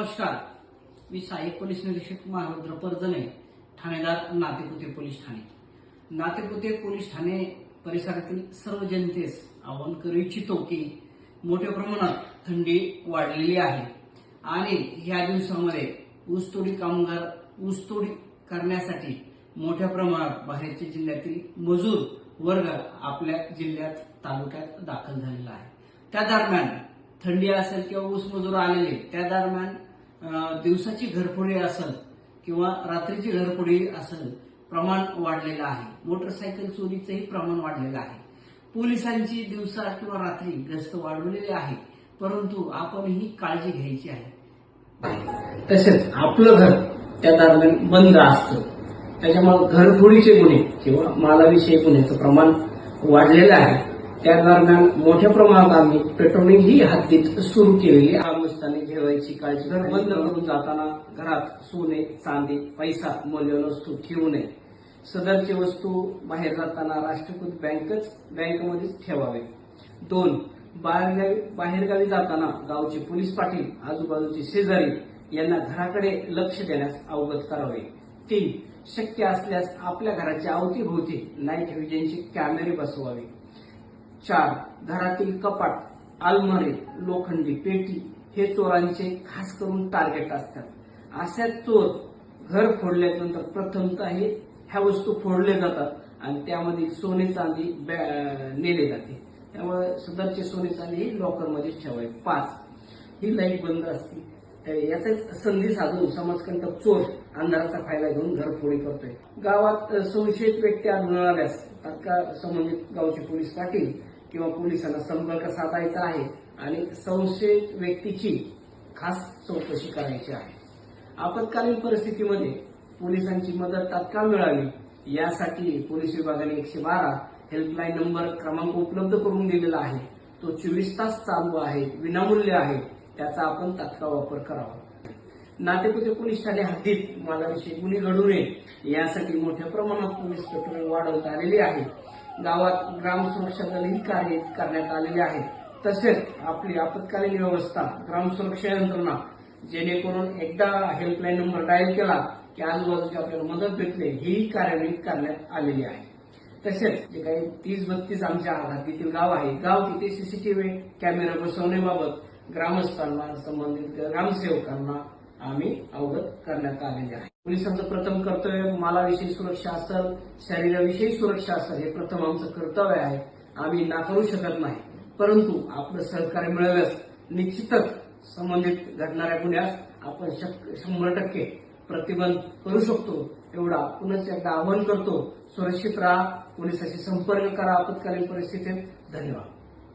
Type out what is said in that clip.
मी सहाय्यक पोलीस निरीक्षक महारुद्र परजणे ठाणेदार नातेपुते पोलीस ठाणे. नातेपुते पोलीस ठाणे परिसरातील सर्व जनतेस आवाहन करू इच्छितो की मोठ्या प्रमाणात थंडी वाढलेली आहे. आणि या दिवसामध्ये ऊसतोडी कामगार ऊसतोडी करण्यासाठी मोठ्या प्रमाणात बाहेरच्या जिल्ह्यातील मजूर वर्ग आपल्या जिल्ह्यात तालुक्यात दाखल झालेला आहे. त्या दरम्यान थंडी असेल किंवा ऊस मजूर आलेले त्या दरम्यान दिवसाची घरफोडी असेल किंवा रात्रीची घरफोडी असेल प्रमाण वाढलेलं आहे. मोटरसायकल चोरीचंही प्रमाण वाढलेलं आहे. पोलिसांची दिवसा किंवा रात्री गस्त वाढवलेली आहे परंतु आपण ही काळजी घ्यायची आहे. तसेच आपलं घर त्या दरम्यान बंद असतं. त्याच्यामुळे घरफोडीचे गुन्हे किंवा मालाविषयी गुन्ह्याचं प्रमाण वाढलेलं आहे. त्या दरम्यान मोठ्या प्रमाणात आम्ही पेट्रोलिंग ही हद्दीत सुरू केलेली ग्रामस्थांनी ठेवायची काळजी घर बंद करून जाताना घरात सोने चांदी पैसा मौल्यवान वस्तू ठेवू नये. सदरची वस्तू बाहेर जाताना राष्ट्रीयकृत बँकच बँकेमध्येच ठेवावे. दोन बाहेरगावी बाहेरगावी जाताना गावचे पोलीस पाटील आजूबाजूचे शेजारी यांना घराकडे लक्ष देण्यास अवगत करावे. तीन शक्य असल्यास आपल्या घराच्या अवतीभोवती नाईट व्हिजनचे कॅमेरे बसवावे. चार घरातील कपाट अलमारी लोखंडी पेटी हे चोरांचे खास करून टार्गेट असतात. अशा चोर घर फोडल्यानंतर प्रथमतः हे ह्या वस्तू फोडल्या जातात आणि त्यामध्ये सोने चांदी बॅ- नेले जाते. त्यामुळे सदरचे सोने चांदी ही लॉकरमध्ये ठेवावे. पाच ही लाइट बंद असते. याचाच संधी साधून समाजकंटक चोर अंधाराचा फायदा घेऊन घरफोडी करतोय. गावात संशयित व्यक्ती आढळून आल्यास तात्काळ संबंधित गावचे पोलीस पाटील किंवा पोलिसांना संपर्क साधायचा आहे आणि संशयित व्यक्तीची खास चौकशी करायची आहे. आपत्कालीन परिस्थितीमध्ये पोलिसांची मदत तात्काळ मिळावी यासाठी पोलीस विभागाने एकशे बारा हेल्पलाईन नंबर क्रमांक उपलब्ध करून दिलेला आहे. तो चोवीस तास चालू आहे विनामूल्य आहे त्याचा आपण तात्काळ वापर करावा. नातेपुते पोलीस ठाणे हद्दीत मालाविषयी गुन्हे घडू नये. यासाठी मोठ्या प्रमाणात पोलीस पेट्रोल वाढवत आलेली आहे गावात ग्राम सुरक्षा दलही कार्य करण्यात आलेले आहे. तसेच आपली आपत्कालीन व्यवस्था ग्राम सुरक्षा यंत्रणा जेणेकरून एकदा हेल्पलाईन नंबर डायल केला की आजूबाजूची आपल्याला मदत भेटते ही कार्यान्वित करण्यात आलेली आहे. तसेच जे काही तीस बत्तीस आमच्या हद्दीतील गाव आहे गाव तिथे सीसीटीव्ही कॅमेरा बसवण्याबाबत ग्रामस्थांना संबंधित ग्रामसेवकांना आम्ही अवगत करण्यात आलेले आहे. पोलिसांचं प्रथम कर्तव्य मालाविषयी सुरक्षा असेल शरीराविषयी सुरक्षा असेल हे प्रथम आमचं कर्तव्य आहे. आम्ही नाकारू शकत नाही. परंतु आपलं सहकार्य मिळाल्यास निश्चितच संबंधित घडणाऱ्या गुन्ह्यास आपण शक- शंभर टक्के प्रतिबंध करू शकतो. एवढा पुनच एकदा आवाहन करतो. सुरक्षित राहा. पोलिसाशी संपर्क करा. आपत्कालीन परिस्थितीत धन्यवाद.